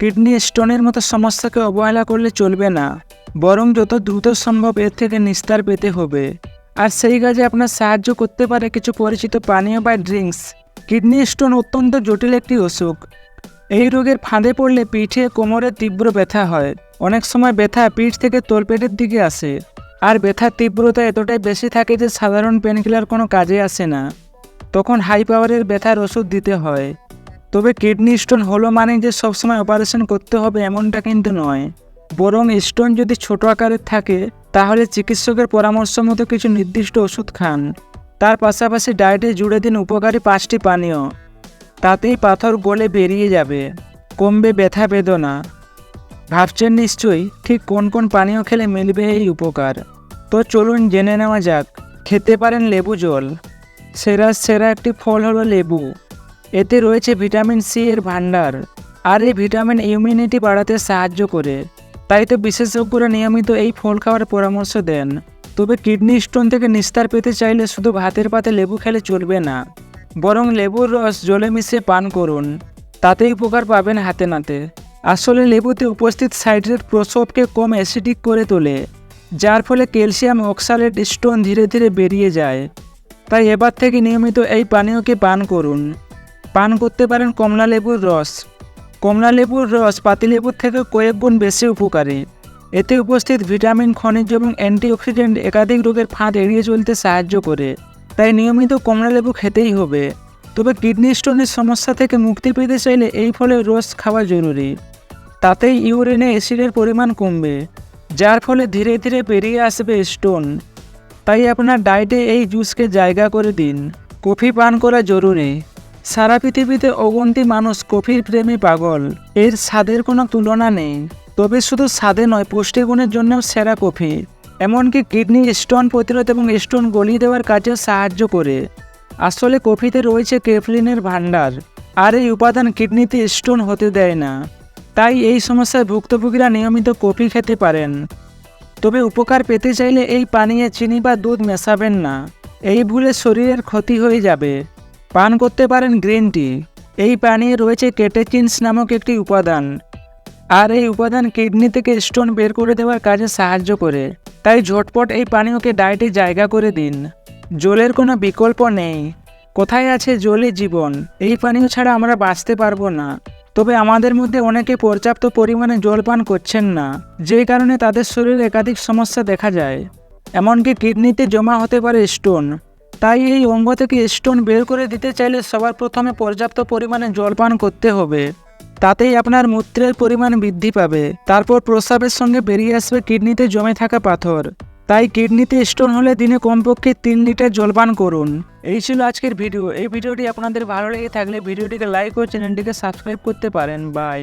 Kidney স্টোনের মতো সমস্যাকে অবহেলা করলে চলবে না, বরং যত দ্রুত সম্ভব এর থেকে নিস্তার পেতে হবে। আর সেই কাজে আপনার সাহায্য করতে পারে কিছু পরিচিত পানীয় বা ড্রিঙ্কস। কিডনি স্টোন অত্যন্ত জটিল একটি অসুখ। এই রোগের ফাঁদে পড়লে পিঠে, কোমরে তীব্র ব্যথা হয়। অনেক সময় ব্যথা পিঠ থেকে তলপেটের দিকে আসে। আর ব্যথার তীব্রতা এতটাই বেশি থাকে যে সাধারণ পেনকিলার কোনো কাজে আসে না। তখন হাই পাওয়ারের ব্যথার ওষুধ দিতে হয়। তবে কিডনি স্টোন হলো মানে যে সবসময় অপারেশন করতে হবে এমনটা কিন্তু নয়। বরং স্টোন যদি ছোট আকারের থাকে, তাহলে চিকিৎসকের পরামর্শ মতো কিছু নির্দিষ্ট ওষুধ খান। তার পাশাপাশি ডায়েটে জুড়ে দিন উপকারী পাঁচটি পানীয়। তাতেই পাথর গলে বেরিয়ে যাবে, কমবে ব্যথা বেদনা। ভাবছেন নিশ্চয়ই ঠিক কোন কোন পানীয় খেলে মিলবে এই উপকার। তো চলুন জেনে নেওয়া যাক, খেতে পারেন লেবু জল। সেরা সেরা একটি ফল হলো লেবু। এতে রয়েছে ভিটামিন সি এর ভাণ্ডার, আর এই ভিটামিন ইমিউনিটি বাড়াতে সাহায্য করে। তাই তো বিশেষজ্ঞরা নিয়মিত এই ফল খাওয়ার পরামর্শ দেন। তবে কিডনি স্টোন থেকে নিস্তার পেতে চাইলে শুধু ভাতের পাতে লেবু খেলে চলবে না, বরং লেবুর রস জলে মিশিয়ে পান করুন। তাতেই উপকার পাবেন হাতে নাতে। আসলে লেবুতে উপস্থিত সাইড্রেট প্রসবকে কম অ্যাসিডিক করে তোলে, যার ফলে ক্যালসিয়াম অক্সালেট স্টোন ধীরে ধীরে বেরিয়ে যায়। তাই এবার থেকে নিয়মিত এই পানীয়কে পান করুন। পান করতে পারেন কমলা লেবুর রস। কমলা লেবুর রস পাতিলেবুর থেকে কয়েক গুণ বেশি উপকারী। এতে উপস্থিত ভিটামিন, খনিজ এবং অ্যান্টিঅক্সিডেন্ট একাধিক রোগের ফাঁদ এড়িয়ে চলতে সাহায্য করে। তাই নিয়মিত কমলা লেবু খেতেই হবে। তবে কিডনি স্টোনের সমস্যা থেকে মুক্তি পেতে চাইলে এই ফলের রস খাওয়া জরুরি। তাতেই ইউরিনে অ্যাসিডের পরিমাণ কমবে, যার ফলে ধীরে ধীরে বেরিয়ে আসবে স্টোন। তাই আপনার ডায়েটে এই জুসকে জায়গা করে দিন। কফি পান করা জরুরি। সারা পৃথিবীতে অগন্তি মানুষ কফির প্রেমে পাগল। এর স্বাদের কোনো তুলনা নেই। তবে শুধু স্বাদে নয়, পুষ্টিগুণের জন্যও সেরা কফি। এমনকি কিডনি স্টোন প্রতিরোধ এবং স্টোন গলিয়ে দেওয়ার কাজেও সাহায্য করে। আসলে কফিতে রয়েছে কেফলিনের ভাণ্ডার, আর এই উপাদান কিডনিতে স্টোন হতে দেয় না। তাই এই সমস্যায় ভুক্তভোগীরা নিয়মিত কফি খেতে পারেন। তবে উপকার পেতে চাইলে এই পানীয় চিনি বা দুধ মেশাবেন না। এই ভুলে শরীরের ক্ষতি হয়ে যাবে। পান করতে পারেন গ্রিন টি। এই পানীয়ে রয়েছে কেটেচিনস নামক একটি উপাদান। আর এই উপাদান কিডনি থেকে স্টোন বের করে দেওয়ার কাজে সাহায্য করে। তাই ঝটপট এই পানীয়কে ডায়েটে জায়গা করে দিন। জলের কোনো বিকল্প নেই। কোথায় আছে জলে জীবন? এই পানীয় ছাড়া আমরা বাঁচতে পারব না। তবে আমাদের মধ্যে অনেকে পর্যাপ্ত পরিমাণে জল পান করছেন না যেই কারণে তাদের শরীরে একাধিক সমস্যা দেখা যায়। এমনকি কিডনিতে জমা হতে পারে স্টোন। তাই এই অঙ্গ থেকে স্টোন বের করে দিতে চাইলে সবার প্রথমে পর্যাপ্ত পরিমাণে জল পান করতে হবে। তাতেই আপনার মূত্রের পরিমাণ বৃদ্ধি পাবে। তারপর প্রস্রাবের সঙ্গে বেরিয়ে আসবে কিডনিতে জমে থাকা পাথর। তাই কিডনিতে স্টোন হলে দিনে কমপক্ষে তিন লিটার জলপান করুন। এই ছিল আজকের ভিডিও। এই ভিডিওটি আপনাদের ভালো লেগে থাকলে ভিডিওটিকে লাইক ও চ্যানেলটিকে সাবস্ক্রাইব করতে পারেন। বাই